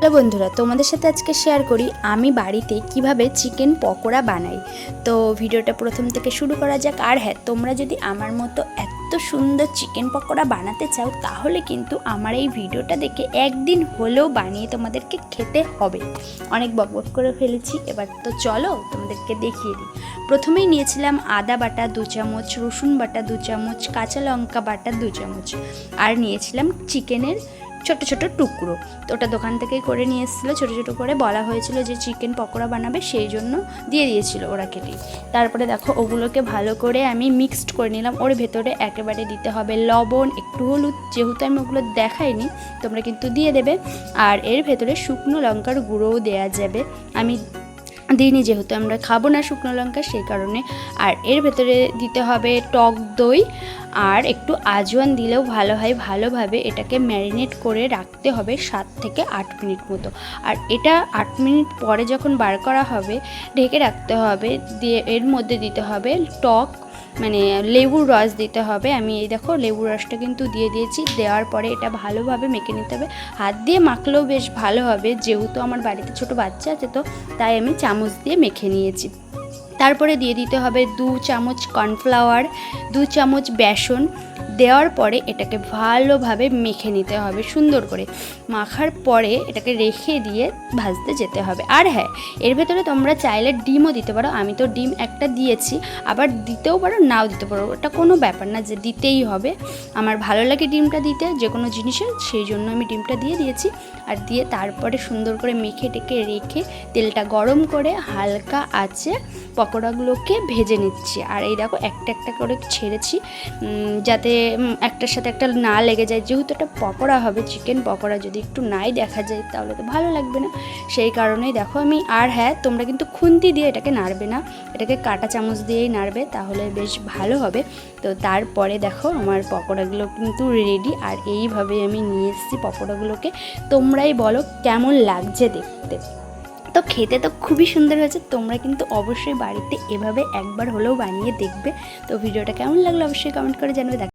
Hello বন্ধুরা, তোমাদের সাথে আজকে শেয়ার করি আমি বাড়িতে কীভাবে চিকেন পকোড়া বানাই। তো ভিডিওটা প্রথম থেকে শুরু করা যাক। আর হ্যাঁ তোমরা যদি আমার মতো এত সুন্দর চিকেন পকোড়া বানাতে চাও, তাহলে কিন্তু আমার এই ভিডিওটা দেখে একদিন হলেও বানিয়ে তোমাদেরকে খেতে হবে। অনেক বকবক করে ফেলেছি, এবার তো চলো তোমাদেরকে দেখিয়ে দিই। প্রথমেই নিয়েছিলাম আদা বাটা দু চামচ, রসুন বাটা দু চামচ, কাঁচা লঙ্কা বাটা দু চামচ, আর নিয়েছিলাম চিকেনের ছোট ছোট টুকরো। তো ওটা দোকান থেকেই করে নিয়ে এসেছিল। ছোটো ছোটো করে বলা হয়েছিল যে চিকেন পকোড়া বানাবে, সেই জন্য দিয়ে দিয়েছিল ওরা কেটে। তারপরে দেখো, ওগুলোকে ভালো করে আমি মিক্সড করে নিলাম। ওর ভেতরে একেবারে দিতে হবে লবণ, একটু হলুদ। যেহেতু আমি ওগুলো দেখাইনি, তোমরা কিন্তু দিয়ে দেবে। আর এর ভেতরে শুকনো লঙ্কার গুঁড়োও দেওয়া যাবে। আমি দিইনি যেহেতু আমরা খাব না শুকনো লঙ্কা, সেই কারণে। আর এর ভেতরে দিতে হবে টক দই, আর একটু আজওয়ান দিলেও ভালো হয়। ভালোভাবে এটাকে ম্যারিনেট করে রাখতে হবে সাত থেকে আট মিনিট মতো। আর এটা আট মিনিট পরে যখন বার করা হবে, ঢেকে রাখতে হবে, দিয়ে এর মধ্যে দিতে হবে টক মানে লেবুর রস দিতে হবে। আমি এই দেখো লেবুর রসটা কিন্তু দিয়ে দিয়েছি। দেওয়ার পরে এটা ভালোভাবে মেখে নিতে হবে। হাত দিয়ে মাখলেও বেশ ভালো হবে। যেহেতু আমার বাড়িতে ছোট বাচ্চা আছে তো, তাই আমি চামচ দিয়ে মেখে নিয়েছি। তারপরে দিয়ে দিতে হবে দু চামচ কর্নফ্লাওয়ার, দু চামচ বেসন দেওয়ার পরে এটাকে ভালোভাবে মেখে নিতে হবে সুন্দর করে। মাখার পরে এটাকে রেখে দিয়ে ভাজতে যেতে হবে। আর হ্যাঁ এর ভেতরে তোমরা চাইলে ডিমও দিতে পারো। আমি তো ডিম একটা দিয়েছি আবার দিতেও পারো নাও দিতে পারো। এটা কোনো ব্যাপার না যে দিতেই হবে। আমার ভালো লাগে ডিমটা দিতে যে কোনো জিনিসে সেই জন্য আমি ডিমটা দিয়ে দিয়েছি। আর দিয়ে তারপরে সুন্দর করে মেখে টেকে রেখে তেলটা গরম করে হালকা আছে পকোড়াগুলোকে ভেজে নিচ্ছি। আর এই দেখো একটা একটা করে ছেড়েছি উম, যাতে একটার সাথে একটা না লেগে যায়। যেহেতু এটা পকোড়া হবে চিকেন পকোড়া যদি একটু নাই দেখা যায়, তাহলে তো ভালো লাগবে না। সেই কারণেই দেখো আমি, আর হ্যাঁ তোমরা কিন্তু খুন্তি দিয়ে এটাকে নাড়বে না। এটাকে কাটা চামচ দিয়েই নাড়বে, তাহলে বেশ ভালো হবে। তো তারপরে দেখো, আমার পকোড়াগুলো কিন্তু রেডি আর এইভাবে আমি নিয়ে এসেছি পকোড়াগুলোকে। তোমরাই বলো, কেমন লাগছে দেখতে? তো খেতে তো খুবই সুন্দর হয়েছে, তোমরা কিন্তু অবশ্যই বাড়িতে এভাবে একবার হলেও বানিয়ে দেখবে। তো ভিডিওটা কেমন লাগল অবশ্যই কমেন্ট করে জানাবে